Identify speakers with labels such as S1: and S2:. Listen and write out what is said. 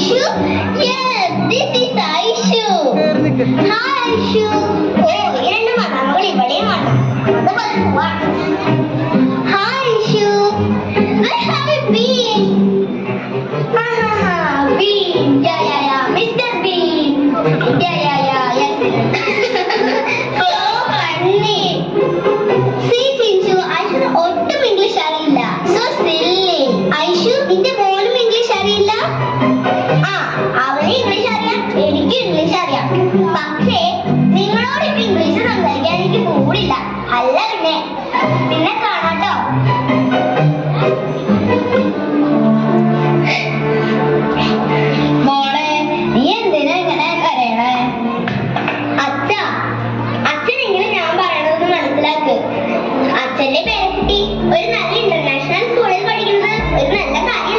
S1: Aishu? Yes, this is Aishu. Hi, Aishu. Oh, இரண்டு மாதங்கள் இவளே மாதம் முதல் what Hi, Aishu. Where have you been? Ha ha ha, Bean. Yeah, yeah, yeah, Mr. Bean. Yeah, yeah, yeah, yes. so funny. See, Chinchu, Aishu ஒட்டும் English அறியில்ல. So silly. Aishu, இந்த போலும் English அறியில்ல? പക്ഷേ നിങ്ങളോട് ഇപ്പൊ ഇംഗ്ലീഷ് സംസാരിക്കാൻ എനിക്ക് മൂടില്ല. അല്ല പിന്നെ പിന്നെ കാണാട്ടോ മോളെ നീ എന്തിനാ ഇങ്ങനെ കരയണേ? അച്ഛ അച്ഛനെങ്കിലും ഞാൻ പറയണമെന്ന് മനസ്സിലാക്ക്. അച്ഛന്റെ പേരക്കുട്ടി ഒരു നല്ല ഇന്റർനാഷണൽ സ്കൂളിൽ പഠിക്കുന്നത് ഒരു നല്ല കാര്യം